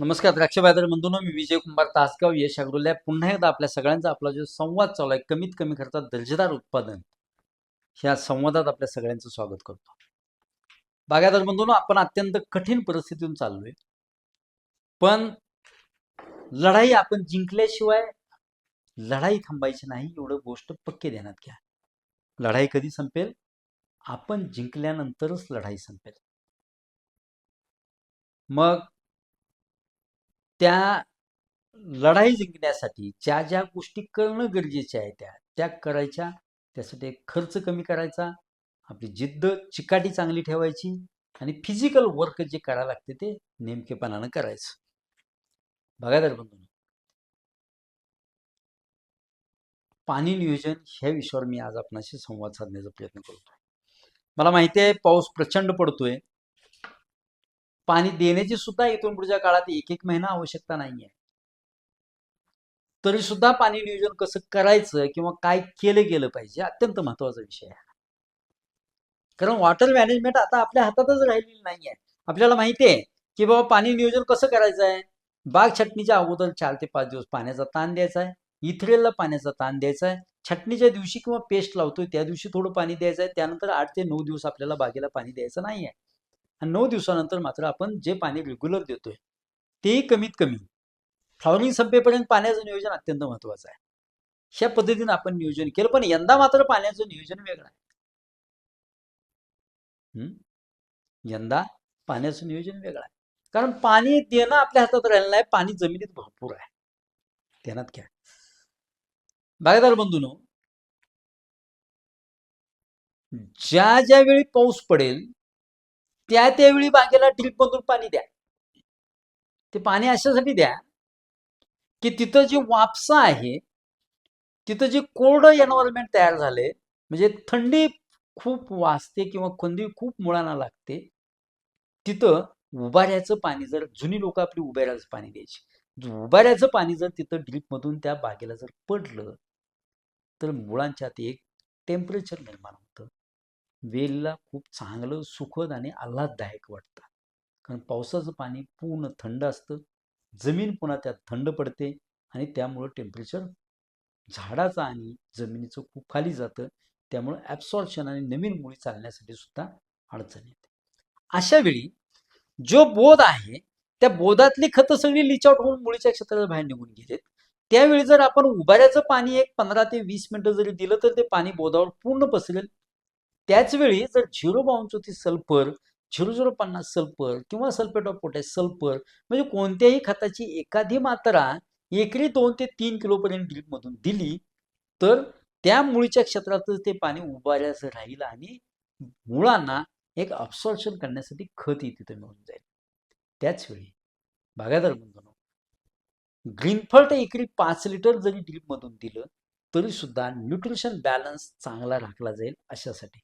नमस्कार द्राक्ष बाजार बंधूंनो मी विजय कुमार तासगाव यश अग्रोल्या. पुन्हा एकदा आपल्या सगळ्यांचा आपला जो संवाद चालू आहे कमीत कमी खर्चात दर्जेदार उत्पादन ह्या संवादात आपल्या सगळ्यांचं स्वागत करतो. बागायदार बंधून आपण अत्यंत कठीण परिस्थितीतून चाललोय. पण लढाई आपण जिंकल्याशिवाय लढाई थांबायची नाही एवढं गोष्ट पक्के ध्यानात घ्या. लढाई कधी संपेल? आपण जिंकल्यानंतरच लढाई संपेल. मग त्या लढाई जिंकण्यासाठी ज्या ज्या गोष्टी करणं गरजेच्या आहे त्या त्या करायच्या. त्यासाठी खर्च कमी करायचा. आपली जिद्द चिकाटी चांगली ठेवायची आणि फिजिकल वर्क जे करायला लागते ते नेमकेपणानं करायचं. बघा तर बंधू पाणी नियोजन ह्या विषयावर मी आज आपणाशी संवाद साधण्याचा प्रयत्न करतोय. मला माहिती आहे पाऊस प्रचंड पडतोय. पाणी देण्याची सुद्धा इथून पुढच्या काळात एक एक महिना आवश्यकता नाहीये. तरी सुद्धा पाणी नियोजन कसं करायचं किंवा काय केलं गेलं पाहिजे अत्यंत महत्त्वाचा विषय आहे. कारण वॉटर मॅनेजमेंट आता आपल्या हातातच राहिलेली नाहीये. आपल्याला माहिती आहे की बाबा पाणी नियोजन कसं करायचं आहे? बाग छटणीच्या अगोदर चार ते पाच दिवस पाण्याचा ताण द्यायचा आहे. इथरेलला पाण्याचा ताण द्यायचा आहे. छटणीच्या दिवशी किंवा पेस्ट लावतोय त्या दिवशी थोडं पाणी द्यायचं आहे. त्यानंतर आठ ते नऊ दिवस आपल्याला बागेला पाणी द्यायचं नाही आहे आणि नऊ दिवसानंतर मात्र आपण जे पाणी रेग्युलर देतोय तेही कमीत कमी फ्लॉवरिंग संपेपर्यंत पाण्याचं नियोजन अत्यंत महत्वाचं आहे. अशा पद्धतीने आपण नियोजन केलं पण यंदा मात्र पाण्याचं नियोजन वेगळं आहे. यंदा पाण्याचं नियोजन वेगळं आहे. कारण पाणी देणं आपल्या हातात राहिलं नाही पाणी जमिनीत भरपूर आहे. ध्यानात घ्या. बागायदार बंधून ज्या ज्या वेळी पाऊस पडेल त्या त्यावेळी बागेला ड्रिपमधून पाणी द्या. ते पाणी अशासाठी द्या की तिथं जे वापसा आहे तिथं जे कोरड एन्व्हायरमेंट तयार झाले म्हणजे थंडी खूप वाजते किंवा खंदी खूप मुळांना लागते तिथं उभाऱ्याचं पाणी जर जुनी लोक आपली उभाऱ्याचं पाणी द्यायची उभाऱ्याचं पाणी जर तिथं ड्रिपमधून त्या बागेला जर पडलं तर मुळांच्या आत एक टेम्परेचर निर्माण होतं. वेलला खूप चांगलं सुखद आणि आल्हाददायक वाटतं. कारण पावसाचं पाणी पूर्ण थंड असतं. जमीन पुन्हा त्यात थंड पडते आणि त्यामुळं टेम्परेचर झाडाचं आणि जमिनीचं खूप खाली जातं. त्यामुळं ॲब्सॉर्प्शन आणि नवीन मुळी चालण्यासाठी सुद्धा अडचण येते. अशा वेळी जो बोध आहे त्या बोधातली खतं सगळी लिच आउट होऊन मुळीच्या क्षेत्राला बाहेर निघून गेलेत. त्यावेळी जर आपण उभाऱ्याचं पाणी एक पंधरा ते वीस मिनिटं जरी दिलं तर ते पाणी बोधावर पूर्ण पसरेल. त्याच वेळी जर झिरो बावनचोती सल्फर झिरो झिरो पन्नास सल्फर किंवा सल्फेट ऑफ पोटॅश सल्फर म्हणजे कोणत्याही खताची एखादी मात्रा एकरी दोन ते तीन किलोपर्यंत ड्रीपमधून दिली तर त्या मुळीच्या क्षेत्रातच ते पाणी उभाऱ्याचं राहील आणि मुळांना एक अब्सॉर्प्शन करण्यासाठी खतही तिथे मिळून जाईल. त्याच वेळी बागायदार बंधूंनो ग्रीनफर्ट एकरी पाच लिटर जरी ड्रीपमधून दिलं तरी सुद्धा न्यूट्रिशन बॅलन्स चांगला राखला जाईल अशासाठी.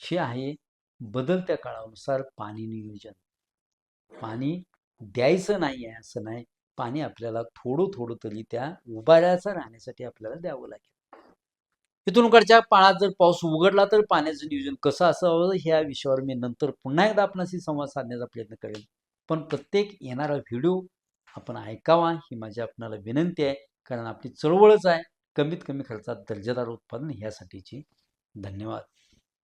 हे आहे बदलत्या काळानुसार पाणी नियोजन. पाणी द्यायचं नाही आहे असं नाही पाणी आपल्याला थोडं थोडं तरी त्या उभाऱ्याचं राहण्यासाठी आपल्याला द्यावं लागेल. इथून कडच्या पाण्यात जर पाऊस उघडला तर पाण्याचं नियोजन कसं असावं ह्या विषयावर मी नंतर पुन्हा एकदा आपणाशी संवाद साधण्याचा प्रयत्न करेल पण प्रत्येक येणारा व्हिडिओ आपण ऐकावा ही माझी आपणाला विनंती आहे. कारण आपली चळवळच आहे. कमीत कमी खर्चात दर्जेदार उत्पादन ह्यासाठीची. धन्यवाद.